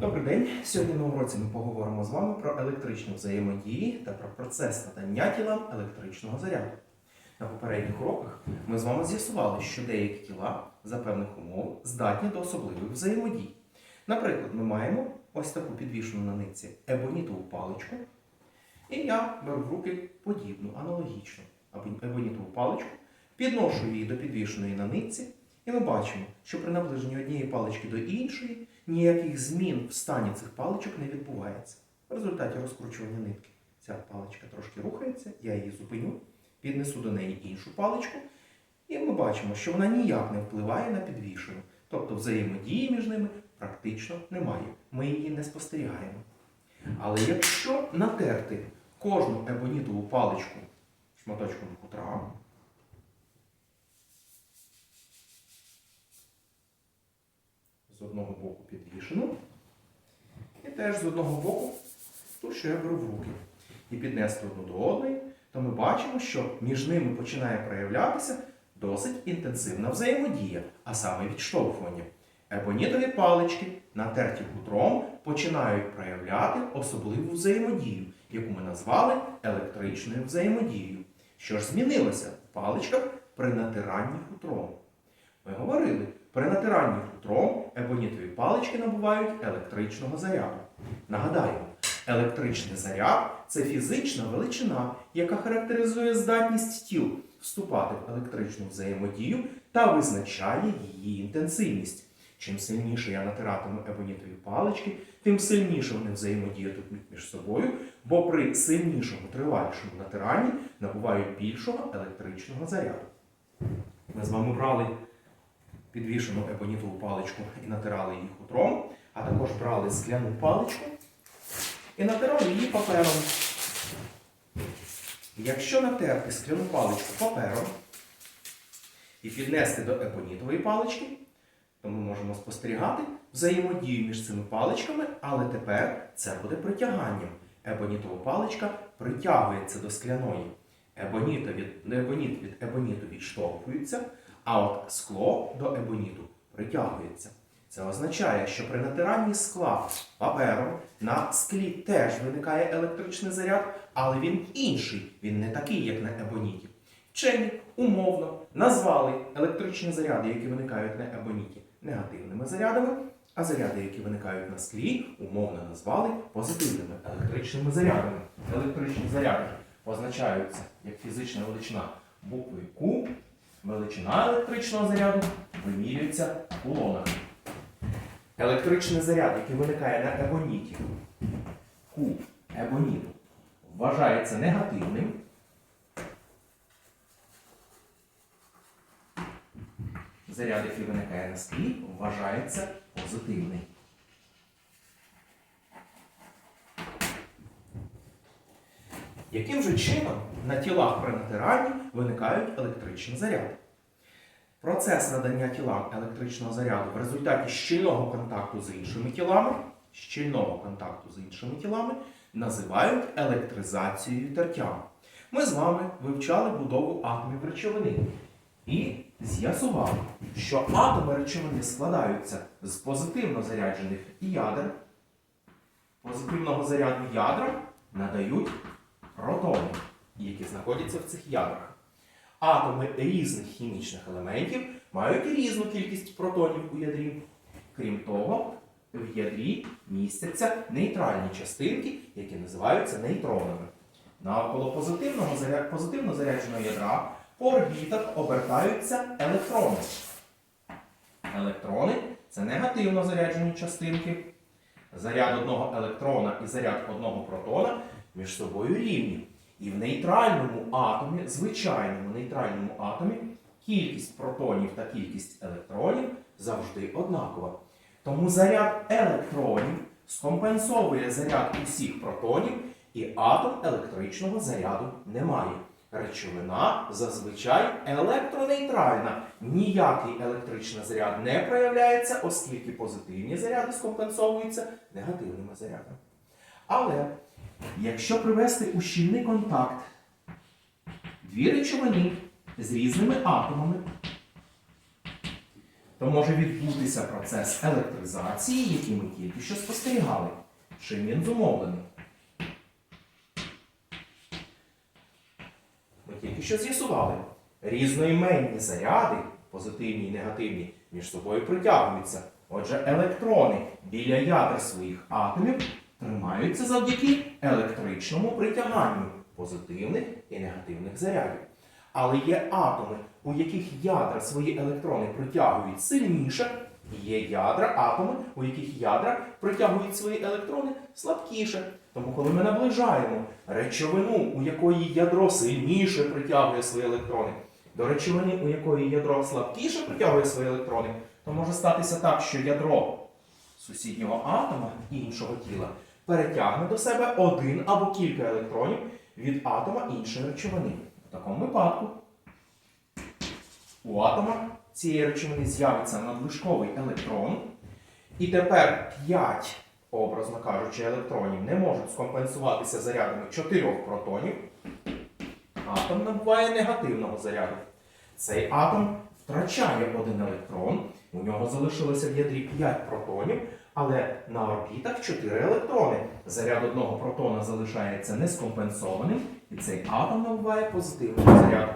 Добрий день. Сьогодні на уроці ми поговоримо з вами про електричні взаємодії та про процес надання тілам електричного заряду. На попередніх уроках ми з вами з'ясували, що деякі тіла за певних умов здатні до особливих взаємодій. Наприклад, ми маємо ось таку підвішену на нитці ебонітову паличку, і я беру в руки подібну, аналогічну ебонітову паличку, підношу її до підвішеної на нитці, і ми бачимо, що при наближенні однієї палички до іншої ніяких змін в стані цих паличок не відбувається. В результаті розкручування нитки ця паличка трошки рухається, я її зупиню, піднесу до неї іншу паличку, і ми бачимо, що вона ніяк не впливає на підвішену. Тобто взаємодії між ними практично немає. Ми її не спостерігаємо. Але якщо натерти кожну ебонітову паличку шматочком хутра, з одного боку підвішену, і теж з одного боку ту, що я беру в руки, і піднести одну до одної, то ми бачимо, що між ними починає проявлятися досить інтенсивна взаємодія, а саме відштовхування. Ебонітові палички, натерті хутром, починають проявляти особливу взаємодію, яку ми назвали електричною взаємодією. Що ж змінилося в паличках при натиранні хутром? Ми говорили, при натиранні хутром ебонітові палички набувають електричного заряду. Нагадаємо, електричний заряд це фізична величина, яка характеризує здатність тіл вступати в електричну взаємодію та визначає її інтенсивність. Чим сильніше я натиратиму ебонітові палички, тим сильніше вони взаємодіятимуть між собою, бо при сильнішому тривалішому натиранні набувають більшого електричного заряду. Ми з вами брали підвішену ебонітову паличку і натирали її хутром, а також брали скляну паличку і натирали її папером. Якщо натерти скляну паличку папером і піднести до ебонітової палички, то ми можемо спостерігати взаємодію між цими паличками, але тепер це буде притяганням. Ебонітова паличка притягується до скляної. Ебоніт від ебоніту відштовхується, а от скло до ебоніту притягується. Це означає, що при натиранні скла папером на склі теж виникає електричний заряд, але він інший, він не такий, як на ебоніті. Вчені умовно назвали електричні заряди, які виникають на ебоніті, негативними зарядами, а заряди, які виникають на склі, умовно назвали позитивними електричними зарядами. Електричні заряди позначаються як фізична величина букви Q. Величина електричного заряду вимірюється в кулонах. Електричний заряд, який виникає на ебоніті, Q ебоніту, вважається негативним. Заряд, який виникає на склі, вважається позитивний. Яким же чином на тілах при натиранні виникають електричні заряди? Процес надання тілам електричного заряду в результаті щільного контакту з іншими тілами, щільного контакту з іншими тілами називають електризацією тертя. Ми з вами вивчали будову атомів речовини і з'ясували, що атоми речовини складаються з позитивно заряджених ядер. Позитивного заряду ядра надають протони, які знаходяться в цих ядрах. Атоми різних хімічних елементів мають різну кількість протонів у ядрі. Крім того, в ядрі містяться нейтральні частинки, які називаються нейтронами. Навколо позитивного позитивно зарядженого ядра по орбітах обертаються електрони. Електрони це негативно заряджені частинки. Заряд одного електрона і заряд одного протона між собою рівні. І в нейтральному атомі, звичайному нейтральному атомі, кількість протонів та кількість електронів завжди однакова. Тому заряд електронів скомпенсовує заряд усіх протонів, і атом електричного заряду не має. Речовина зазвичай електронейтральна. Ніякий електричний заряд не проявляється, оскільки позитивні заряди скомпенсовуються негативними зарядами. Але якщо привести у щільний контакт дві речовини з різними атомами, то може відбутися процес електризації, який ми тільки що спостерігали. Чим він зумовлений? Ми тільки що з'ясували. Різноіменні заряди, позитивні і негативні, між собою притягуються. Отже, електрони біля ядер своїх атомів тримаються завдяки електричному притяганню позитивних і негативних зарядів. Але є атоми, у яких ядра свої електрони притягують сильніше, і є ядра, атоми, у яких ядра притягують свої електрони слабкіше. Тому, коли ми наближаємо речовину, у якої ядро сильніше притягує свої електрони, до речовини, у якої ядро слабкіше притягує свої електрони, то може статися так, що ядро сусіднього атома іншого тіла перетягне до себе один або кілька електронів від атома іншої речовини. В такому випадку у атома цієї речовини з'явиться надлишковий електрон, і тепер 5, образно кажучи, електронів не можуть скомпенсуватися зарядами 4 протонів. Атом набуває негативного заряду. Цей атом втрачає один електрон, у нього залишилося в ядрі 5 протонів, але на орбітах 4 електрони. Заряд одного протона залишається нескомпенсованим, і цей атом набуває позитивного заряду.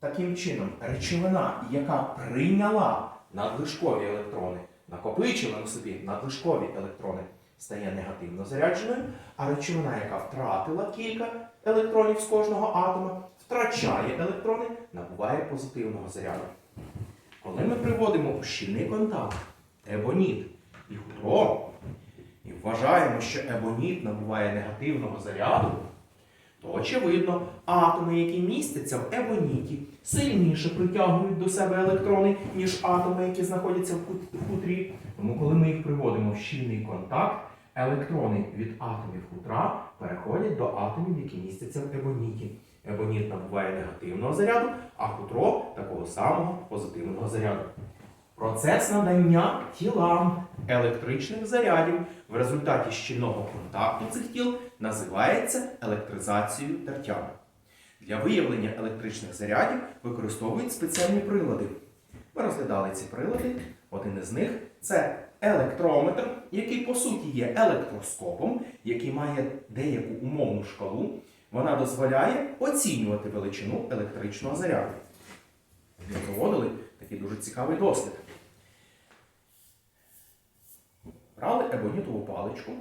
Таким чином, речовина, яка прийняла надлишкові електрони, накопичила на собі надлишкові електрони, стає негативно зарядженою, а речовина, яка втратила кілька електронів з кожного атома, втрачає електрони, набуває позитивного заряду. Коли ми приводимо у щільний контакт ебоніт і і вважаємо, що ебоніт набуває негативного заряду, то очевидно, атоми, які містяться в ебоніті, сильніше притягують до себе електрони, ніж атоми, які знаходяться в хутрі. Тому, коли ми їх приводимо в щільний контакт, електрони від атомів хутра переходять до атомів, які містяться в ебоніті. Ебоніт набуває негативного заряду, а хутро такого самого позитивного заряду. Процес надання тілам електричних зарядів в результаті щільного контакту цих тіл називається електризацією тертями. Для виявлення електричних зарядів використовують спеціальні прилади. Ми розглядали ці прилади. Один із них це електрометр, який по суті є електроскопом, який має деяку умовну шкалу. Вона дозволяє оцінювати величину електричного заряду. Ми проводили такий дуже цікавий дослід. Брали ебонітову паличку.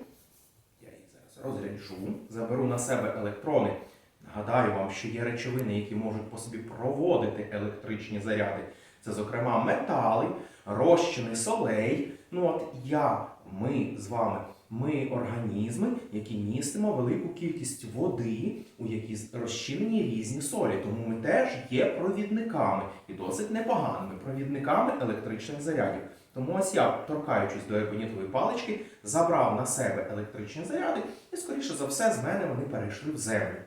Я її зараз розряджу, заберу на себе електрони. Нагадаю вам, що є речовини, які можуть по собі проводити електричні заряди. Це, зокрема, метали, розчини солей. Ну от я, ми з вами, ми організми, які містимо велику кількість води, у якій розчинені різні солі. Тому ми теж є провідниками і досить непоганими провідниками електричних зарядів. Тому ось я, торкаючись до ебонітової палички, забрав на себе електричні заряди, і, скоріше за все, з мене вони перейшли в землю.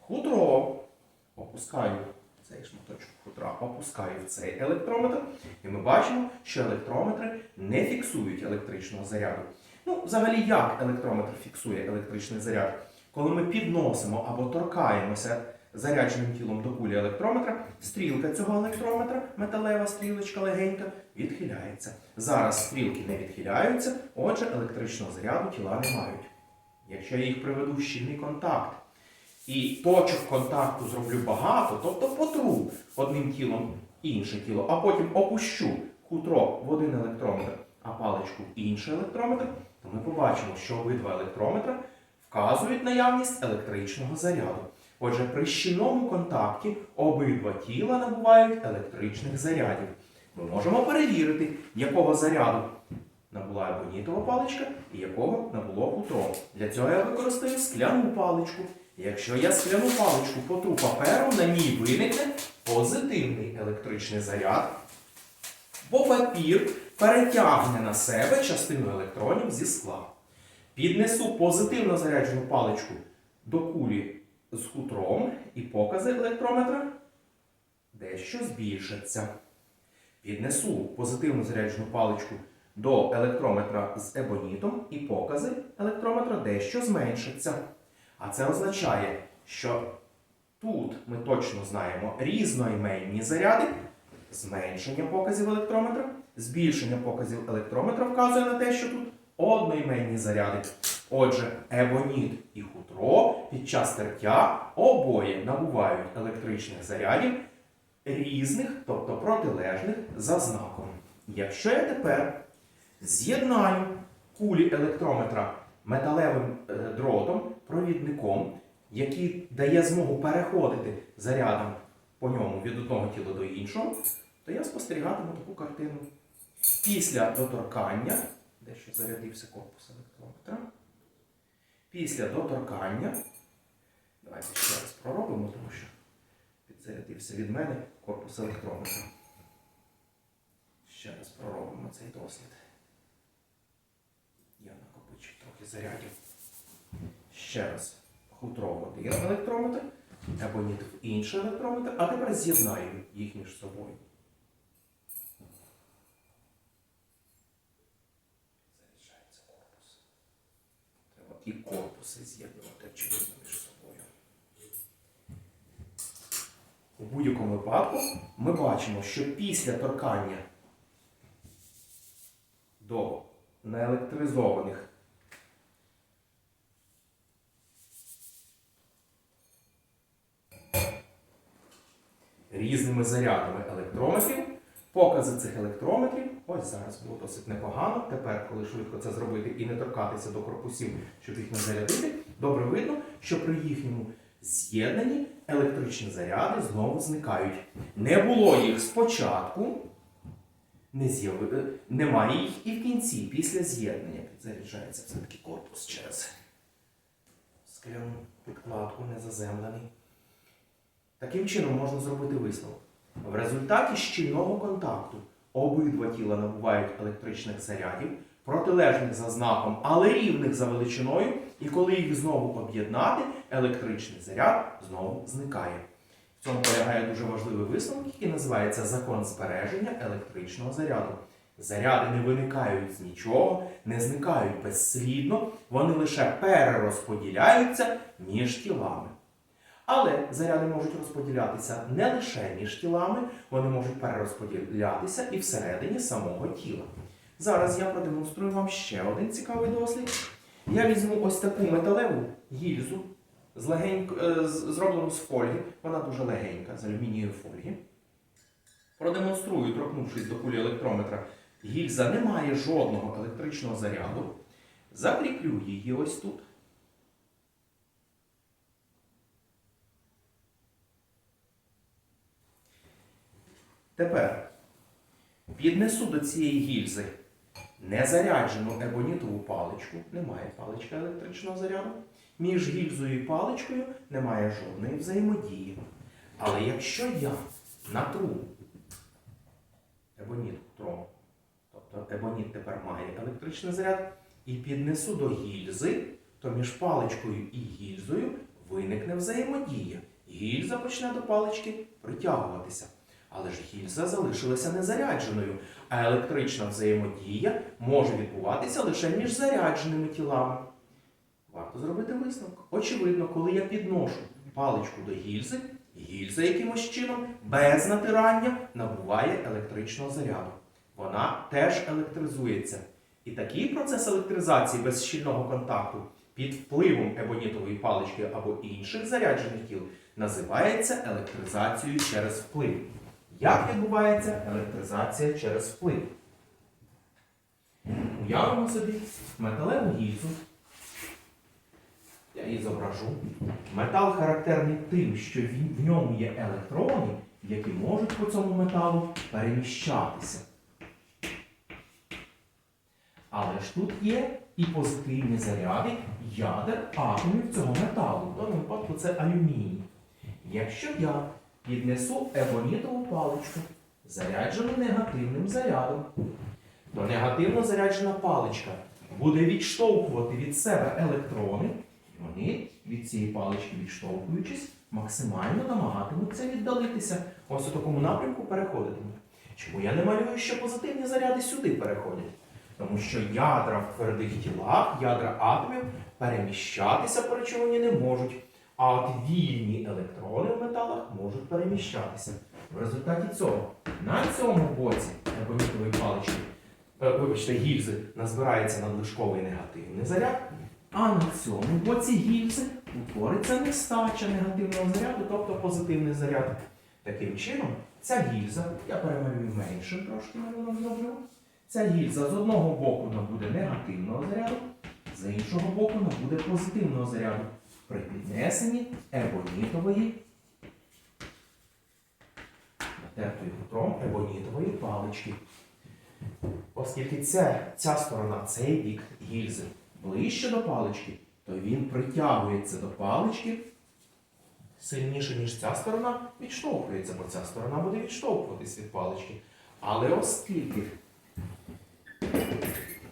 Хутро опускаю цей шматочок хутра, опускаю в цей електрометр, і ми бачимо, що електрометри не фіксують електричного заряду. Ну, взагалі, як електрометр фіксує електричний заряд? Коли ми підносимо або торкаємося зарядженим тілом до кулі електрометра, стрілка цього електрометра, металева стрілочка легенька, відхиляється. Зараз стрілки не відхиляються, отже, електричного заряду тіла не мають. Якщо я їх приведу в щільний контакт і точок контакту зроблю багато, тобто потру одним тілом інше тіло, а потім опущу хутро в один електрометр, а паличку в інший електрометр, то ми побачимо, що обидва електрометра вказують наявність електричного заряду. Отже, при щільному контакті обидва тіла набувають електричних зарядів. Ми можемо перевірити, якого заряду набула ебонітова паличка і якого набуло хутро. Для цього я використаю скляну паличку. Якщо я скляну паличку потру папером, на ній виникне позитивний електричний заряд, бо папір перетягне на себе частину електронів зі скла. Піднесу позитивно заряджену паличку до кулі з хутром і покази електрометра дещо збільшаться. Піднесу позитивно заряджену паличку до електрометра з ебонітом і покази електрометра дещо зменшаться. А це означає, що тут ми точно знаємо різноіменні заряди зменшення показів електрометра. Збільшення показів електрометра вказує на те, що тут одноіменні заряди. Отже, ебоніт і хутро під час тертя обоє набувають електричних зарядів різних, тобто протилежних за знаком. Якщо я тепер з'єднаю кулі електрометра металевим е, дротом, провідником, який дає змогу переходити зарядом по ньому від одного тіла до іншого, то я спостерігатиму таку картину. Після доторкання, дещо зарядився корпус електрометра. Після доторкання, давайте ще раз проробимо, тому що підзарядився від мене корпус електрометра. Ще раз проробимо цей дослід. Я накопичу трохи зарядів. Ще раз хутро один електрометр, ебоніт в інший електрометр, а тепер з'єднаю їх між собою. Заряджається корпус. Треба і корпуси з'єднувати очевидно між собою. У будь-якому випадку ми бачимо, що після торкання до наелектризованих різними зарядами електрометрів. Покази цих електрометрів, ось зараз було досить непогано. Тепер, коли швидко це зробити і не торкатися до корпусів, щоб їх не зарядити, добре видно, що при їхньому з'єднанні електричні заряди знову зникають. Не було їх спочатку, не е, немає їх і в кінці, після з'єднання. Підзаряджається все-таки корпус через скляну підкладку, незаземлений. Таким чином можна зробити висновок. В результаті щільного контакту обидва тіла набувають електричних зарядів, протилежних за знаком, але рівних за величиною, і коли їх знову об'єднати, електричний заряд знову зникає. В цьому полягає дуже важливий висновок, який називається закон збереження електричного заряду. Заряди не виникають з нічого, не зникають безслідно, вони лише перерозподіляються між тілами. Але заряди можуть розподілятися не лише між тілами, вони можуть перерозподілятися і всередині самого тіла. Зараз я продемонструю вам ще один цікавий дослід. Я візьму ось таку металеву гільзу, з легенько, е, зроблену з фольги. Вона дуже легенька, з алюмінієвої фольги. Продемонструю, торкнувшись до кулі електрометра. Гільза не має жодного електричного заряду. Закріплю її ось тут. Тепер піднесу до цієї гільзи незаряджену ебонітову паличку. Немає палички електричного заряду. Між гільзою і паличкою немає жодної взаємодії. Але якщо я натру ебоніт трон, тобто ебоніт тепер має електричний заряд, і піднесу до гільзи, то між паличкою і гільзою виникне взаємодія. Гільза почне до палички притягуватися. Але ж гільза залишилася незарядженою, а електрична взаємодія може відбуватися лише між зарядженими тілами. Варто зробити висновок. Очевидно, коли я підношу паличку до гільзи, гільза якимось чином без натирання набуває електричного заряду. Вона теж електризується. І такий процес електризації без щільного контакту під впливом ебонітової палички або інших заряджених тіл називається електризацією через вплив. Як відбувається електризація через вплив? Уявимо собі металеву гільзу. Я її зображу. Метал характерний тим, що в ньому є електрони, які можуть по цьому металу переміщатися. Але ж тут є і позитивні заряди ядер атомів цього металу. В даному випадку це алюміній. Якщо я піднесу ебонітову паличку, заряджену негативним зарядом, то негативно заряджена паличка буде відштовхувати від себе електрони, і вони від цієї палички відштовхуючись, максимально намагатимуться віддалитися. Ось у такому напрямку переходитимуть. Чому я не малюю, що позитивні заряди сюди переходять? Тому що ядра в твердих тілах, ядра атомів переміщатися по речовині не можуть. А от вільні електрони в металах можуть переміщатися. В результаті цього На цьому боці ебонітової палички, е, вибачте, гільзи назбирається надлишковий негативний заряд, а на цьому боці гільзи утвориться нестача негативного заряду, тобто позитивний заряд. Таким чином, ця гільза, я перемалюю меншим трошки малюнок зроблю. Ця гільза з одного боку набуде негативного заряду, з іншого боку набуде позитивного заряду при піднесенні ебонітової натертою хутром ебонітової палички. Оскільки ця, ця сторона, цей бік гільзи ближче до палички, то він притягується до палички сильніше, ніж ця сторона, відштовхується, бо ця сторона буде відштовхуватись від палички. Але оскільки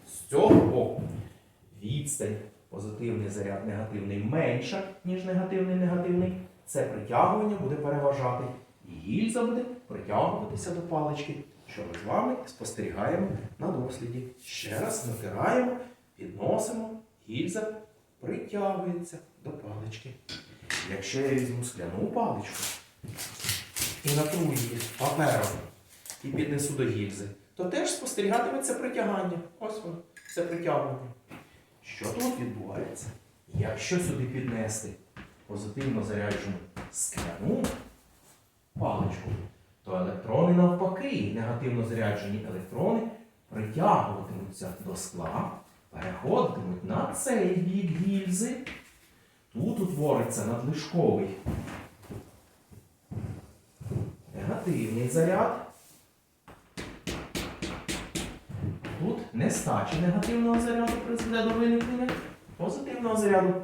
з цього боку відстань позитивний заряд негативний менша, ніж негативний негативний, це притягування буде переважати. І гільза буде притягуватися до палички, що ми з вами спостерігаємо на досліді. Ще раз натираємо, підносимо, гільза притягується до палички. Якщо я візьму скляну паличку і натру її папером і піднесу до гільзи, то теж спостерігатиметься притягання. Ось воно, це притягування. Що тут відбувається? Якщо сюди піднести позитивно заряджену скляну паличку, то електрони навпаки, негативно заряджені електрони притягуватимуться до скла, переходитимуть на цей бік гільзи. Тут утвориться надлишковий негативний заряд. Тут нестача негативного заряду призведе до виникнення позитивного заряду.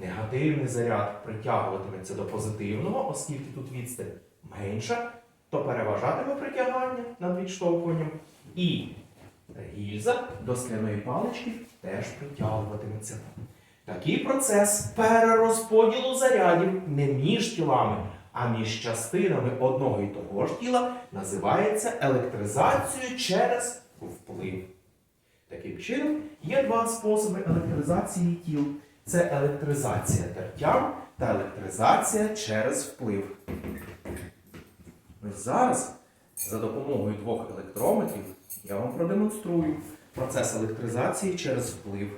Негативний заряд притягуватиметься до позитивного, оскільки тут відстань менша, то переважатиме притягання над відштовхуванням. І гільза до скляної палички теж притягуватиметься. Такий процес перерозподілу зарядів не між тілами, а між частинами одного і того ж тіла називається електризацією через вплив. Таким чином, є два способи електризації тіл: це електризація тертям та електризація через вплив. Зараз за допомогою двох електрометрів я вам продемонструю процес електризації через вплив.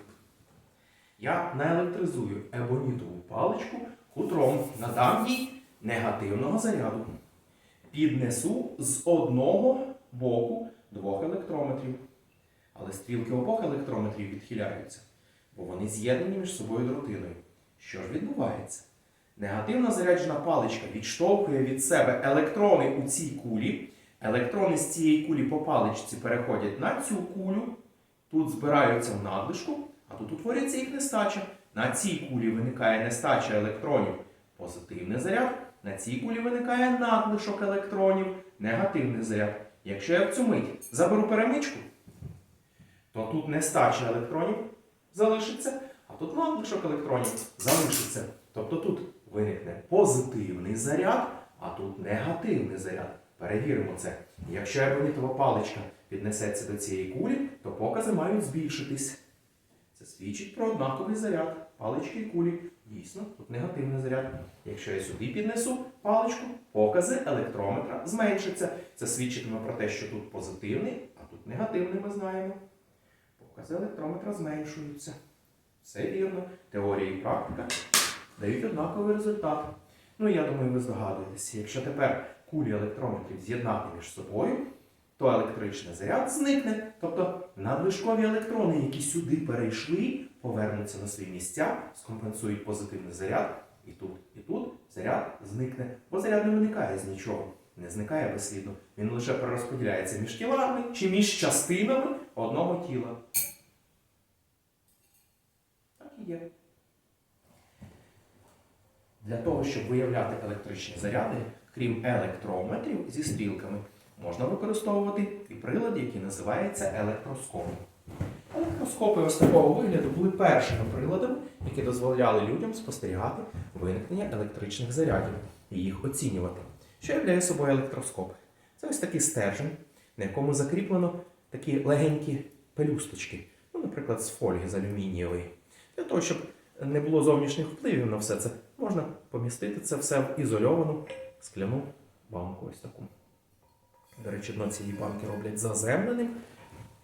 Я наелектризую ебонітову паличку хутром, надам їй негативного заряду. Піднесу з одного боку двох електрометрів. Але стрілки обох електрометрів відхиляються, бо вони з'єднані між собою дротиною. Що ж відбувається? Негативно заряджена паличка відштовхує від себе електрони у цій кулі. Електрони з цієї кулі по паличці переходять на цю кулю, тут збираються в надлишку, а тут утворюється їх нестача. На цій кулі виникає нестача електронів, позитивний заряд. На цій кулі виникає надлишок електронів, негативний заряд. Якщо я в цю мить заберу перемичку, то тут нестача електронів залишиться, а тут надлишок електронів залишиться. Тобто тут виникне позитивний заряд, а тут негативний заряд. Перевіримо це. Якщо ебонітова паличка піднесеться до цієї кулі, то покази мають збільшитись. Це свідчить про однаковий заряд палички і кулі. Дійсно, тут негативний заряд. Якщо я сюди піднесу паличку, покази електрометра зменшаться. Це свідчитиме про те, що тут позитивний, а тут негативний, ми знаємо. Покази електрометра зменшуються. Все вірно. Теорія і практика дають однаковий результат. Ну, я думаю, ви здогадуєтеся, якщо тепер кулі електрометрів з'єднати між собою, то електричний заряд зникне. Тобто надлишкові електрони, які сюди перейшли, повернуться на свої місця, скомпенсують позитивний заряд, і тут, і тут заряд зникне. Бо заряд не виникає з нічого, не зникає безслідно. Він лише перерозподіляється між тілами чи між частинами одного тіла. Так і є. Для того, щоб виявляти електричні заряди, крім електрометрів зі стрілками, можна використовувати і прилад, який називається електроскоп. Електроскопи ось такого вигляду були першими приладами, які дозволяли людям спостерігати виникнення електричних зарядів і їх оцінювати. Що являє собою електроскоп? Це ось такий стержень, на якому закріплено такі легенькі пелюсточки, ну, наприклад, з фольги з алюмінієвої. Для того, щоб не було зовнішніх впливів на все це, можна помістити це все в ізольовану скляну банку ось таку. До речі, дно цієї банки роблять заземленим,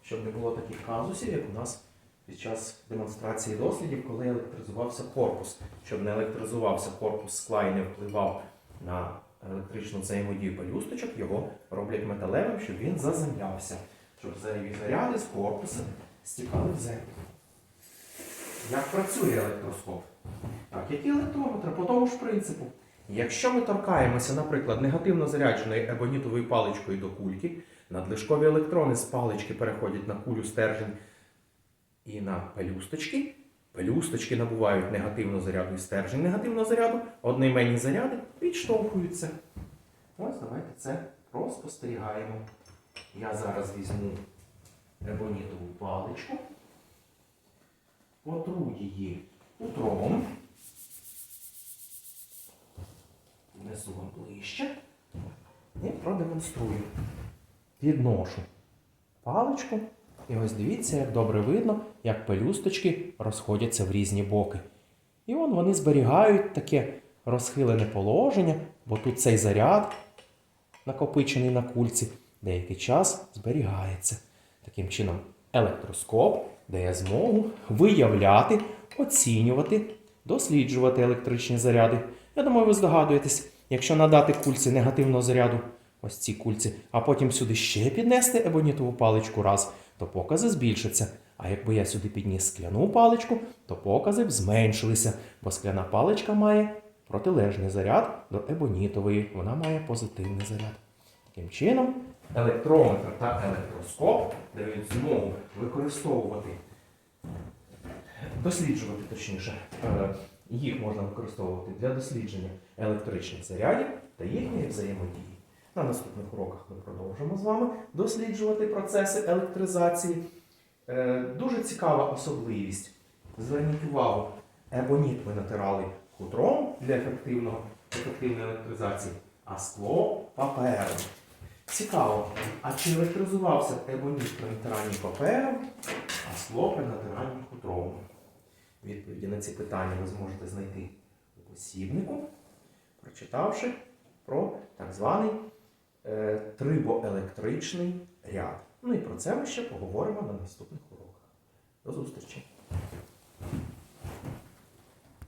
щоб не було таких казусів, як у нас під час демонстрації дослідів, коли електризувався корпус. Щоб не електризувався корпус скла і не впливав на електричну взаємодію пелюсточок, його роблять металевим, щоб він заземлявся, щоб заряди з корпуса стікали в землю. Як працює електроскоп? Так, як і електрометр, по тому ж принципу. Якщо ми торкаємося, наприклад, негативно зарядженої ебонітовою паличкою до кульки, надлишкові електрони з палички переходять на кулю стержень і на пелюсточки. Пелюсточки набувають негативну заряду і стержень негативного заряду, одноіменні заряди відштовхуються. Ось давайте це розпостерігаємо. Я зараз візьму ебонітову паличку, потру її утром. Внесу вам ближче і продемонструю. Підношу паличку. І ось дивіться, як добре видно, як пелюсточки розходяться в різні боки. І он вони зберігають таке розхилене положення, бо тут цей заряд, накопичений на кульці, деякий час зберігається. Таким чином, електроскоп дає змогу виявляти, оцінювати, досліджувати електричні заряди. Я думаю, ви здогадуєтесь, якщо надати кульці негативного заряду, ось ці кульці, а потім сюди ще піднести ебонітову паличку раз, то покази збільшаться. А якби я сюди підніс скляну паличку, то покази б зменшилися, бо скляна паличка має протилежний заряд до ебонітової, вона має позитивний заряд. Таким чином, електрометр та електроскоп дають змогу використовувати, досліджувати точніше, е, їх можна використовувати для дослідження електричних зарядів та їхньої взаємодії. На наступних уроках ми продовжимо з вами досліджувати процеси електризації. Е, Дуже цікава особливість. Зверніть увагу, ебоніт ми натирали хутром для ефективного, ефективної електризації, а скло папером. Цікаво, а чи електризувався ебоніт при натиранні папером, а скло при натиранні хутром? Відповіді на ці питання ви зможете знайти у посібнику, прочитавши про так званий е, трибоелектричний ряд. Ну і про це ми ще поговоримо на наступних уроках. До зустрічі!